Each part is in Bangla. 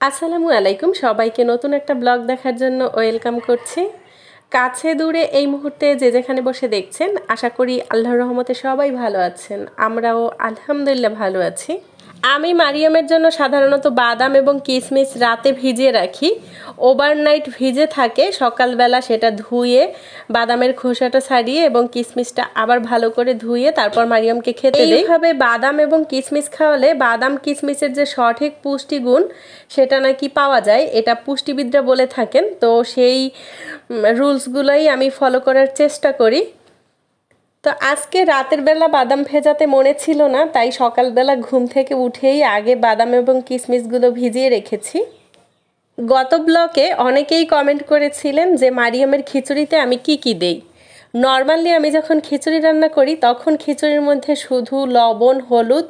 আসসালামু আলাইকুম। সবাইকে নতুন একটা ব্লগ দেখার জন্য ওয়েলকাম করছি। কাছে দূরে এই মুহূর্তে যে যেখানে বসে দেখছেন, আশা করি আল্লাহর রহমতে সবাই ভালো আছেন। আমরাও আলহামদুলিল্লাহ ভালো আছি। আমি মারিয়ামের জন্য সাধারণত বাদাম এবং কিশমিশ রাতে ভিজিয়ে রাখি। ওভারনাইট ভিজে থাকে, সকালবেলা সেটা ধুয়ে, বাদামের খোসাটা ছাড়িয়ে এবং কিশমিশটা আবার ভালো করে ধুয়ে তারপর মারিয়ামকে খেতে এইভাবে বাদাম এবং কিশমিশ খাওয়ালে বাদাম কিশমিশের যে সঠিক পুষ্টিগুণ সেটা নাকি পাওয়া যায়, এটা পুষ্টিবিদরা বলে থাকেন। তো সেই রুলসগুলোই আমি ফলো করার চেষ্টা করি। তো আজকে রাতের বেলা বাদাম ভেজাতে মনে ছিল না, তাই সকালবেলা ঘুম থেকে উঠেই আগে বাদাম এবং কিশমিশগুলো ভিজিয়ে রেখেছি। গত ব্লকে অনেকেই কমেন্ট করেছিলেন যে, মারিয়ামের খিচুড়িতে আমি কি কি দেই? নর্মালি আমি যখন খিচুড়ি রান্না করি, তখন খিচুড়ির মধ্যে শুধু লবণ, হলুদ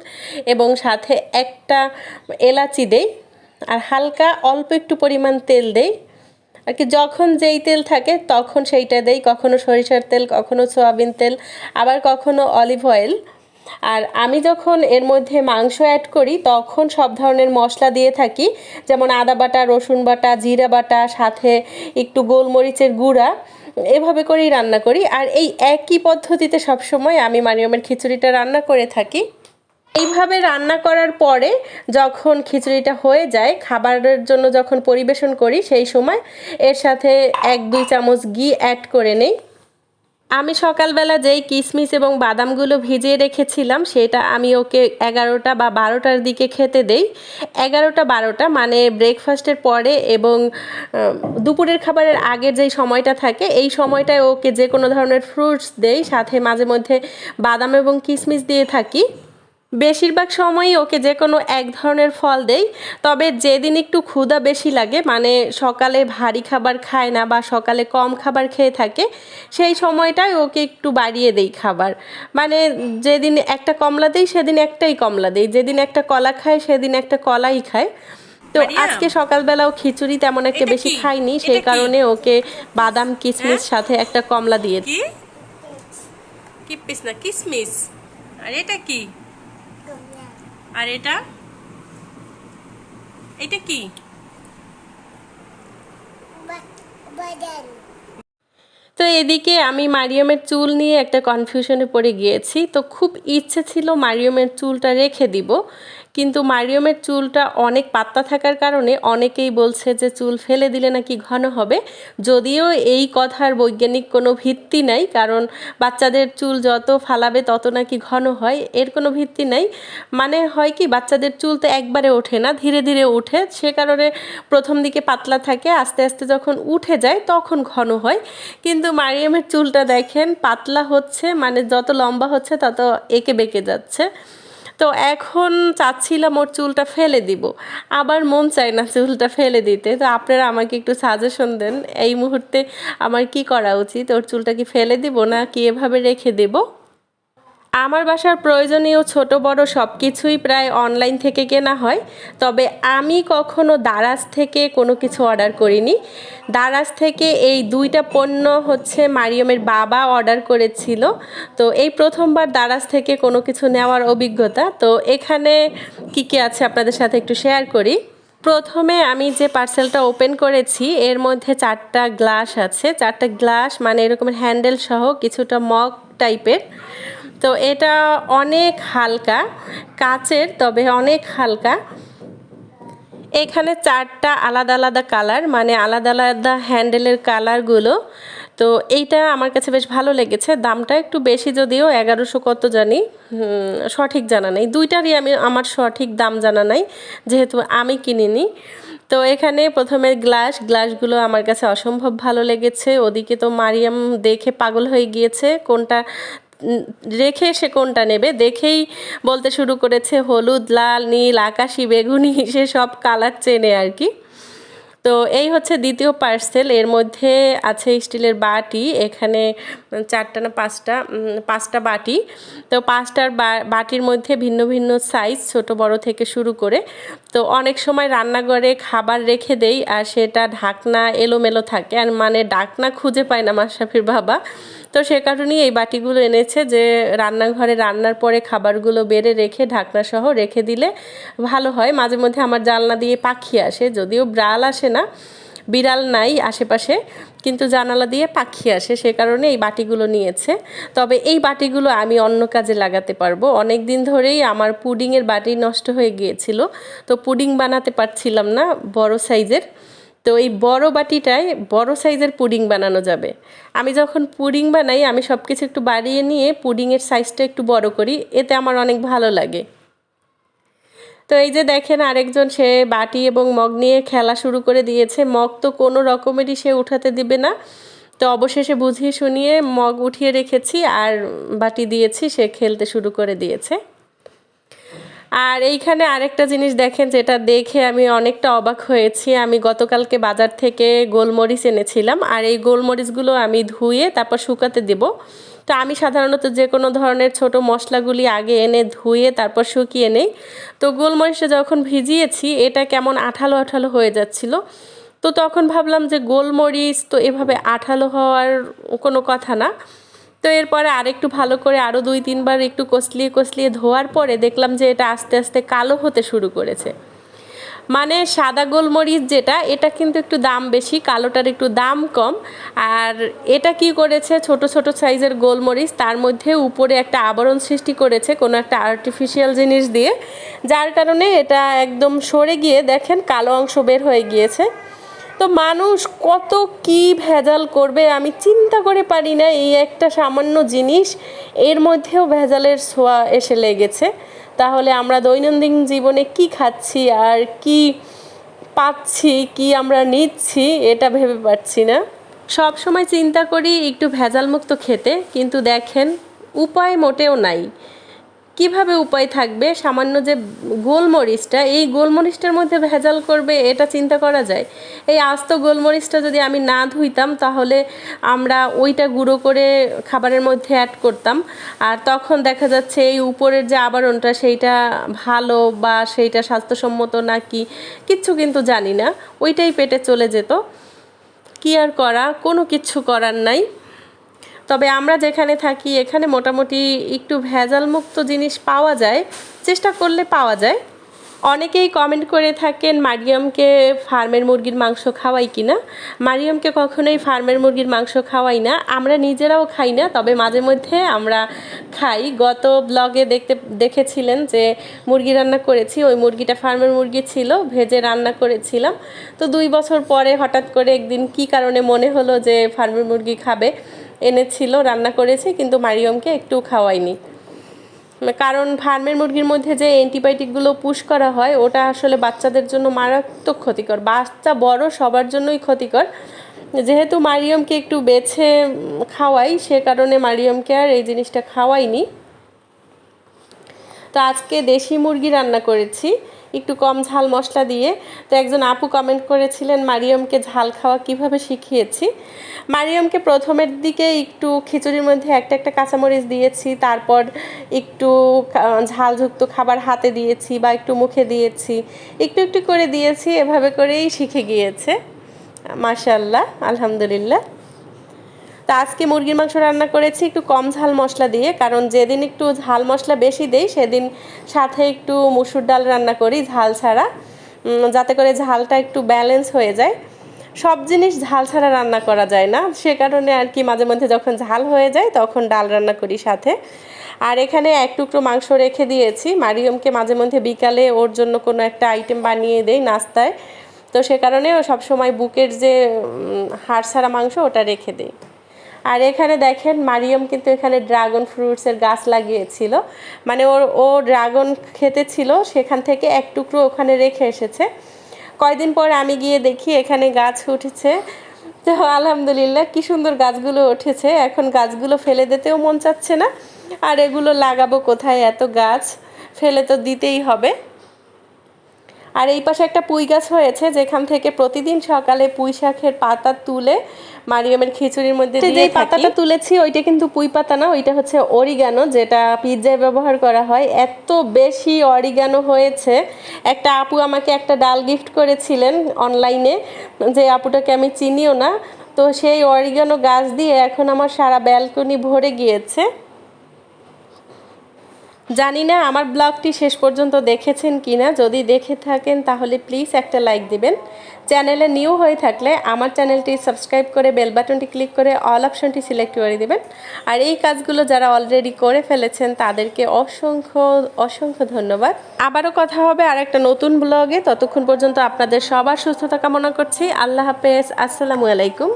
এবং সাথে একটা এলাচি দেই, আর হালকা অল্প একটু পরিমাণ তেল দেই। আর কি যখন যেই তেল থাকে তখন সেইটা দেই, কখনো সরিষার তেল, কখনো সয়াবিন তেল, আবার কখনো অলিভ অয়েল। আর আমি যখন এর মধ্যে মাংস অ্যাড করি, তখন সব ধরনের মশলা দিয়ে থাকি, যেমন আদা বাটা, রসুন বাটা, জিরা বাটা, সাথে একটু গোলমরিচের গুঁড়া, এভাবে করেই রান্না করি। আর এই একই পদ্ধতিতে সবসময় আমি মারিয়মের খিচুড়িটা রান্না করে থাকি। এইভাবে রান্না করার পরে যখন খিচুড়িটা হয়ে যায়, খাবারের জন্য যখন পরিবেশন করি, সেই সময় এর সাথে এক দুই চামচ ঘি অ্যাড করে নেই। আমি সকালবেলা যেই কিশমিশ এবং বাদামগুলো ভিজিয়ে রেখেছিলাম, সেটা আমি ওকে এগারোটা বা বারোটার দিকে খেতে দেই। এগারোটা, বারোটা মানে ব্রেকফাস্টের পরে এবং দুপুরের খাবারের আগের যেই সময়টা থাকে, এই সময়টায় ওকে যে কোনো ধরনের ফ্রুটস দেই, সাথে মাঝে মধ্যে বাদাম এবং কিশমিশ দিয়ে থাকি। বেশিরভাগ সময়ই ওকে যে কোনো এক ধরনের ফল দেই তবে যেদিন একটু ক্ষুধা বেশি লাগে মানে সকালে ভারী খাবার খায় না বা সকালে কম খাবার খেয়ে থাকে সেই সময়টায় ওকে একটু বাড়িয়ে দেই খাবার। মানে যেদিন একটা কমলা দিই সেদিন একটাই কমলা দিই যেদিন একটা কলা খায় সেদিন একটা কলাই খায়। তো আজকে সকালবেলাও খিচুড়ি তেমন একটা বেশি খাইনি সেই কারণে ওকে বাদাম কিশমিশ সাথে একটা কমলা দিয়ে কি? কিসমিস। আর এটা কি? আর এটা? এটা কি? তো এদিকে আমি মারিয়ামের চুল নিয়ে একটা কনফিউশনে পড়ে গিয়েছি। তো খুব ইচ্ছে ছিল মারিয়মের চুলটা রেখে দিব। কিন্তু মারিয়মের চুলটা অনেক পাত্তা থাকার কারণে অনেকেই বলছে যে চুল ফেলে দিলে নাকি ঘন হবে। যদিও এই কথার বৈজ্ঞানিক কোনো ভিত্তি নাই, কারণ বাচ্চাদের চুল যত ফালাবে তত নাকি ঘন হয়, এর কোনো ভিত্তি নাই। মানে হয় কি, বাচ্চাদের চুল তো একবারে ওঠে না, ধীরে ধীরে ওঠে। সে কারণে প্রথম দিকে পাতলা থাকে, আস্তে আস্তে যখন উঠে যায় তখন ঘন হয়। কিন্তু মারিয়ামের চুলটা দেখেন, পাতলা হচ্ছে মানে যত লম্বা হচ্ছে তত এঁকে বেঁকে যাচ্ছে। তো এখন চাচ্ছিলাম ওর চুলটা ফেলে দিব। আবার মন চায় না চুলটা ফেলে দিতে। তো আপনারা আমাকে একটু সাজেশন দেন, এই মুহূর্তে আমার কি করা উচিত? ওর চুলটা কি ফেলে দিব না কি এভাবে রেখে দেবো? আমার বাসার প্রয়োজনীয় ছোট বড় সব কিছুই প্রায় অনলাইন থেকে কেনা হয়। তবে আমি কখনো দারাজ থেকে কোনো কিছু অর্ডার করিনি। দারাজ থেকে এই দুইটা পণ্য হচ্ছে মারিয়মের বাবা অর্ডার করেছিল। তো এই প্রথমবার দারাজ থেকে কোনো কিছু নেওয়ার অভিজ্ঞতা। তো এখানে কী কী আছে আপনাদের সাথে একটু শেয়ার করি। প্রথমে আমি যে পার্সেলটা ওপেন করেছি, এর মধ্যে চারটা গ্লাস আছে। চারটা গ্লাস মানে এরকমের হ্যান্ডেল সহ কিছুটা মগ টাইপের তো এটা অনেক হালকা, কাচের তবে অনেক হালকা। এখানে চারটা আলাদা আলাদা কালার মানে আলাদা আলাদা হ্যান্ডেলের কালারগুলো। তো এইটা আমার কাছে বেশ ভালো লেগেছে। দামটা একটু বেশি যদিও, এগারোশো কত জানি। সঠিক জানা নেই। দুইটারই আমি, আমার সঠিক দাম জানা নাই, যেহেতু আমি কিনিনি। তো এখানে প্রথমে গ্লাস, গ্লাসগুলো আমার কাছে অসম্ভব ভালো লেগেছে। ওদিকে তো মারিয়াম দেখে পাগল হয়ে গিয়েছে, কোনটা রেখে সে কোনটা নেবে? দেখেই বলতে শুরু করেছে হলুদ, লাল, নীল, আকাশি, বেগুনি, সে সব কালার চেনে আর কি। তো এই হচ্ছে দ্বিতীয় পার্সেল। এর মধ্যে আছে স্টিলের বাটি, এখানে চারটা না পাঁচটা পাঁচটা বাটি। তো পাঁচটার বাটির মধ্যে ভিন্ন ভিন্ন সাইজ ছোট, বড় থেকে শুরু করে। তো অনেক সময় রান্নাঘরে খাবার রেখে দেই আর সেটা ঢাকনা এলোমেলো থাকে। আর মানে ডাকনা খুঁজে পায় না মাশরাফির বাবা। তো সে কারণেই এই বাটিগুলো এনেছে যে রান্নাঘরে রান্নার পরে খাবারগুলো বেড়ে রেখে ঢাকনা সহ রেখে দিলে ভালো হয়। মাঝে মধ্যে আমার জানলা দিয়ে পাখি আসে, যদিও ব্রাল আসে না, বিড়াল নাই আশেপাশে, কিন্তু জানালা দিয়ে পাখি আসে, সে কারণে এই বাটিগুলো নিয়েছে। তবে এই বাটিগুলো আমি অন্য কাজে লাগাতে পারব। অনেক দিন ধরেই আমার পুডিংয়ের বাটি নষ্ট হয়ে গিয়েছিল, তো পুডিং বানাতে পারছিলাম না বড় সাইজের। তো এই বড় বাটিটায় বড় সাইজের পুডিং বানানো যাবে। আমি যখন পুডিং বানাই, আমি সব কিছু একটু বাড়িয়ে নিয়ে পুডিংয়ের সাইজটা একটু বড় করি, এতে আমার অনেক ভালো লাগে। তো এই যে দেখেন, আরেকজন সে বাটি এবং মগ নিয়ে খেলা শুরু করে দিয়েছে। মগ তো কোনো রকমেরই সে উঠাতে দিবে না। তো অবশেষে বুঝিয়ে শুনিয়ে মগ উঠিয়ে রেখেছি আর বাটি দিয়েছি, সে খেলতে শুরু করে দিয়েছে। আর এইখানে আরেকটা জিনিস দেখেন যেটা দেখে আমি অনেকটা অবাক হয়েছি। আমি গতকালকে বাজার থেকে গোলমরিচ এনেছিলাম আর এই গোলমরিচগুলো আমি ধুয়ে তারপর শুকাতে দেব। তো আমি সাধারণত যে কোনো ধরনের ছোট মশলাগুলি আগে এনে ধুয়ে তারপর শুকিয়ে নেই। তো গোলমরিচটা যখন ভিজিয়েছি, এটা কেমন আঠালো আঠালো হয়ে যাচ্ছিল। তো তখন ভাবলাম যে গোলমরিচ তো এভাবে আঠালো হওয়ার কোনো কথা না। তো এরপরে আরেকটু ভালো করে আরও দুই তিনবার একটু কষলিয়ে কষলিয়ে ধোয়ার পরে দেখলাম যে এটা আস্তে আস্তে কালো হতে শুরু করেছে। মানে সাদা গোলমরিচ যেটা, এটা কিন্তু একটু দাম বেশি, কালোটার একটু দাম কম। আর এটা কি করেছে, ছোট ছোট সাইজের গোলমরিচ, তার মধ্যে উপরে একটা আবরণ সৃষ্টি করেছে কোনো একটা আর্টিফিশিয়াল জিনিস দিয়ে। যার কারণে এটা একদম সরে গিয়ে দেখেন কালো অংশ বের হয়ে গিয়েছে। তো মানুষ কত কি ভেজাল করবে আমি চিন্তা করে পারি না, এই একটা সামান্য জিনিস, এর মধ্যেও ভেজালের ছোঁয়া এসে লেগেছে। তাহলে আমরা দৈনন্দিন জীবনে কি খাচ্ছি আর কি পাচ্ছি, কি আমরা নিচ্ছি, এটা ভেবে পাচ্ছি না। সব সময় চিন্তা করি একটু ভেজালমুক্ত খেতে, কিন্তু দেখেন উপায় মোটেও নাই। কীভাবে উপায় থাকবে? সামান্য যে গোলমরিচটা, এই গোলমরিচটার মধ্যে ভেজাল করবে, এটা চিন্তা করা যায়? এই আস্ত গোলমরিচটা যদি আমি না ধুইতাম, তাহলে আমরা ওইটা গুঁড়ো করে খাবারের মধ্যে অ্যাড করতাম। আর তখন দেখা যাচ্ছে এই উপরের যে আবরণটা, সেইটা ভালো বা সেইটা স্বাস্থ্যসম্মত নাকি, কিচ্ছু কিন্তু জানি না। ওইটাই পেটে চলে যেত। কি আর করা? কোনো কিছু করার নাই। তবে আমরা যেখানে থাকি, এখানে মোটামুটি একটু ভেজালমুক্ত জিনিস পাওয়া যায়, চেষ্টা করলে পাওয়া যায়। অনেকেই কমেন্ট করে থাকেন, মারিয়ামকে ফার্মের মুরগির মাংস খাওয়াই কি না মারিয়ামকে কখনোই ফার্মের মুরগির মাংস খাওয়াই না। আমরা নিজেরাও খাই না, তবে মাঝে মধ্যে আমরা খাই। গত ব্লগে দেখতে, দেখেছিলেন যে মুরগি রান্না করেছি, ওই মুরগিটা ফার্মের মুরগি ছিল, ভেজে রান্না করেছিলাম। তো দুই বছর পরে হঠাৎ করে একদিন কি কারণে মনে হলো যে ফার্মের মুরগি খাবে? এনেছিল, রান্না করেছি, কিন্তু মারিয়মকে একটু খাওয়াইনি কারণ ফার্মের মুরগির মধ্যে যে অ্যান্টিবায়োটিকগুলো পুশ করা হয়, ওটা আসলে বাচ্চাদের জন্য মারাত্মক ক্ষতিকর। বাচ্চা বড় সবার জন্যই ক্ষতিকর। যেহেতু মারিয়মকে একটু বেছে খাওয়াই, সে কারণে মারিয়মকে আর এই জিনিসটা খাওয়াইনি। তো আজকে দেশি মুরগি রান্না করেছি। একটু কম ঝাল মশলা দিয়ে। তো একজন আপু কমেন্ট করেছিলেন, মারিয়মকে ঝাল খাওয়া কীভাবে শিখিয়েছি? মারিয়মকে প্রথমের দিকে একটু খিচুড়ির মধ্যে একটা একটা কাঁচামরিচ দিয়েছি, তারপর একটু ঝালযুক্ত খাবার হাতে দিয়েছি বা একটু মুখে দিয়েছি, একটু একটু করে দিয়েছি, এভাবে করেই শিখে গিয়েছে। মাশাল্লাহ আলহামদুলিল্লাহ। তা আজকে মুরগির মাংস রান্না করেছি একটু কম ঝাল মশলা দিয়ে, কারণ যেদিন একটু ঝাল মশলা বেশি দেই, সেদিন সাথে একটু মুসুর ডাল রান্না করি, ঝাল ছাড়া। যাতে করে ঝালটা একটু ব্যালেন্স হয়ে যায়। সব জিনিস ঝাল ছাড়া রান্না করা যায় না। সে কারণে আর কি মাঝে মধ্যে যখন ঝাল হয়ে যায়, তখন ডাল রান্না করি সাথে। আর এখানে এক টুকরো মাংস রেখে দিয়েছি। মারিয়মকে মাঝে মধ্যে বিকালে ওর জন্য কোনো একটা আইটেম বানিয়ে দেই নাস্তায়। তো সে কারণে সবসময় বুকের যে হাড় ছাড়া মাংস ওটা রেখে দেই। আর এখানে দেখেন মারিয়ম কিন্তু এখানে ড্রাগন ফ্রুটসের গাছ লাগিয়েছিল। মানে ওর, ও ড্রাগন খেতে ছিল, সেখান থেকে এক টুকরো ওখানে রেখে এসেছে। কয়দিন পর আমি গিয়ে দেখি এখানে গাছ উঠেছে। তো আলহামদুলিল্লাহ কি সুন্দর গাছগুলো উঠেছে। এখন গাছগুলো ফেলে দিতেও মন চাচ্ছে না। আর এগুলো লাগাবো কোথায়? এত গাছ। ফেলে তো দিতেই হবে। আর এই পাশে একটা পুঁই গাছ হয়েছে যেখান থেকে প্রতিদিন সকালে পুঁই শাকের পাতা তুলে মারিয়ামের খিচুড়ির মধ্যে যে পাতাটা তুলেছি ওইটা কিন্তু পুঁই পাতা না ওইটা হচ্ছে অরিগানো যেটা পিৎজায় ব্যবহার করা হয়। এত বেশি অরিগানো হয়েছে। একটা আপু আমাকে একটা ডাল গিফট করেছিলেন অনলাইনে যে আপুটাকে আমি চিনিও না। তো সেই অরিগানো গাছ দিয়ে এখন আমার সারা ব্যালকনি ভরে গিয়েছে। জানি না আমার ব্লগটি শেষ পর্যন্ত দেখেছেন কি না যদি দেখে থাকেন, তাহলে প্লিজ একটা লাইক দিবেন। চ্যানেলে নিউ হয়ে থাকলে আমার চ্যানেলটি সাবস্ক্রাইব করে বেল বাটনটি ক্লিক করে অল অপশনটি সিলেক্ট করে দিবেন। আর এই কাজগুলো যারা অলরেডি করে ফেলেছেন, তাদেরকে অসংখ্য অসংখ্য ধন্যবাদ। আবারও কথা হবে আর একটা নতুন ব্লগে ততক্ষণ পর্যন্ত আপনাদের সবার সুস্থতা কামনা করছি। আল্লাহ হাফেজ। আসসালামু আলাইকুম।